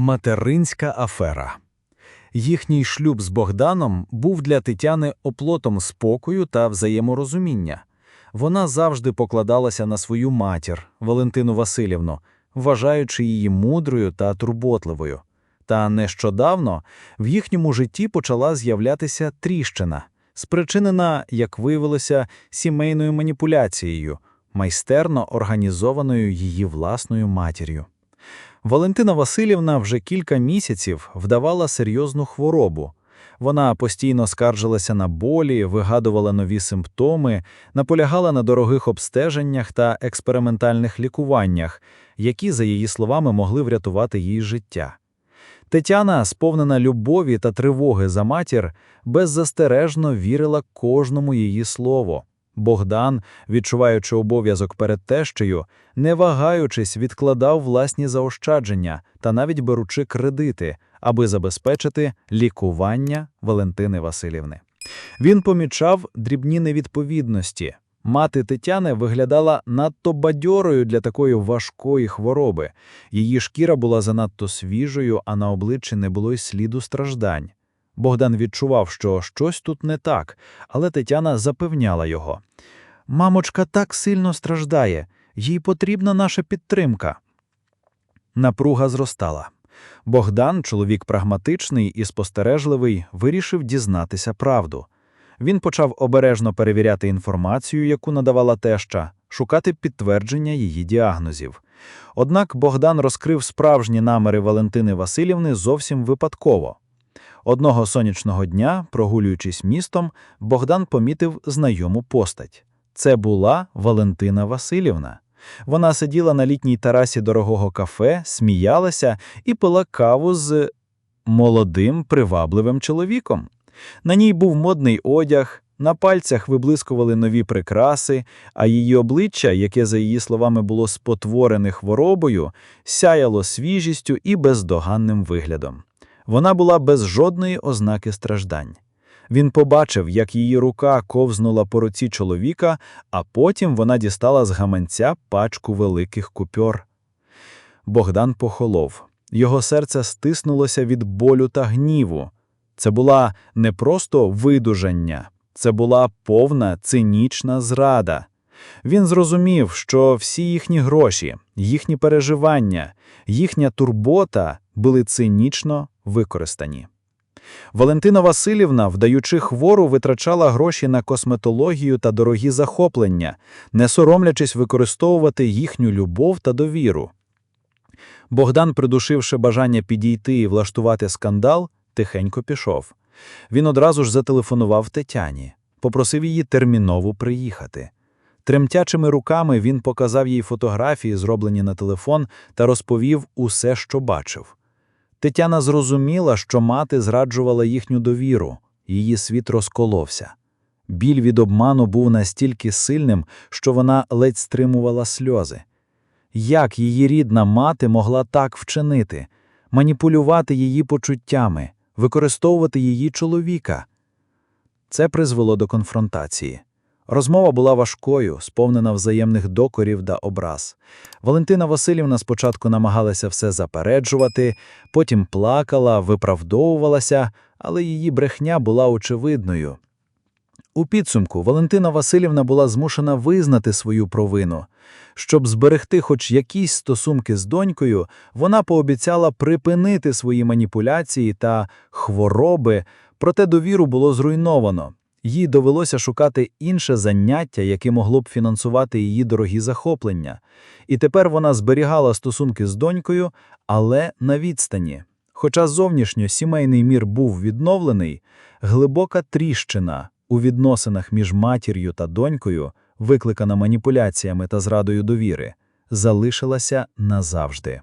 Материнська афера. Їхній шлюб з Богданом був для Тетяни оплотом спокою та взаєморозуміння. Вона завжди покладалася на свою матір, Валентину Васильівну, вважаючи її мудрою та турботливою. Та нещодавно в їхньому житті почала з'являтися тріщина, спричинена, як виявилося, сімейною маніпуляцією, майстерно організованою її власною матір'ю. Валентина Васильівна вже кілька місяців вдавала серйозну хворобу. Вона постійно скаржилася на болі, вигадувала нові симптоми, наполягала на дорогих обстеженнях та експериментальних лікуваннях, які, за її словами, могли врятувати її життя. Тетяна, сповнена любові та тривоги за матір, беззастережно вірила кожному її слову. Богдан, відчуваючи обов'язок перед тещею, не вагаючись, відкладав власні заощадження та навіть беручи кредити, аби забезпечити лікування Валентини Васильівни. Він помічав дрібні невідповідності. Мати Тетяни виглядала надто бадьорою для такої важкої хвороби. Її шкіра була занадто свіжою, а на обличчі не було й сліду страждань. Богдан відчував, що щось тут не так, але Тетяна запевняла його. Мамочка так сильно страждає, їй потрібна наша підтримка. Напруга зростала. Богдан, чоловік прагматичний і спостережливий, вирішив дізнатися правду. Він почав обережно перевіряти інформацію, яку надавала теща, шукати підтвердження її діагнозів. Однак Богдан розкрив справжні намери Валентини Васильівни зовсім випадково. Одного сонячного дня, прогулюючись містом, Богдан помітив знайому постать. Це була Валентина Васильівна. Вона сиділа на літній терасі дорогого кафе, сміялася і пила каву з молодим привабливим чоловіком. На ній був модний одяг, на пальцях виблискували нові прикраси, а її обличчя, яке, за її словами, було спотворене хворобою, сяяло свіжістю і бездоганним виглядом. Вона була без жодної ознаки страждань. Він побачив, як її рука ковзнула по руці чоловіка, а потім вона дістала з гаманця пачку великих купюр. Богдан похолов. Його серце стиснулося від болю та гніву. Це була не просто видужання, це була повна цинічна зрада. Він зрозумів, що всі їхні гроші, їхні переживання, їхня турбота були цинічно використані. Валентина Васильівна, вдаючи хвору, витрачала гроші на косметологію та дорогі захоплення, не соромлячись використовувати їхню любов та довіру. Богдан, придушивши бажання підійти і влаштувати скандал, тихенько пішов. Він одразу ж зателефонував Тетяні, попросив її терміново приїхати. Тремтячими руками він показав їй фотографії, зроблені на телефон, та розповів усе, що бачив. Тетяна зрозуміла, що мати зраджувала їхню довіру, її світ розколовся. Біль від обману був настільки сильним, що вона ледь стримувала сльози. Як її рідна мати могла так вчинити, маніпулювати її почуттями, використовувати її чоловіка? Це призвело до конфронтації. Розмова була важкою, сповнена взаємних докорів та образ. Валентина Васильівна спочатку намагалася все запереджувати, потім плакала, виправдовувалася, але її брехня була очевидною. У підсумку Валентина Васильівна була змушена визнати свою провину. Щоб зберегти хоч якісь стосунки з донькою, вона пообіцяла припинити свої маніпуляції та хвороби, проте довіру було зруйновано. Їй довелося шукати інше заняття, яке могло б фінансувати її дорогі захоплення. І тепер вона зберігала стосунки з донькою, але на відстані. Хоча зовнішньо сімейний мір був відновлений, глибока тріщина у відносинах між матір'ю та донькою, викликана маніпуляціями та зрадою довіри, залишилася назавжди.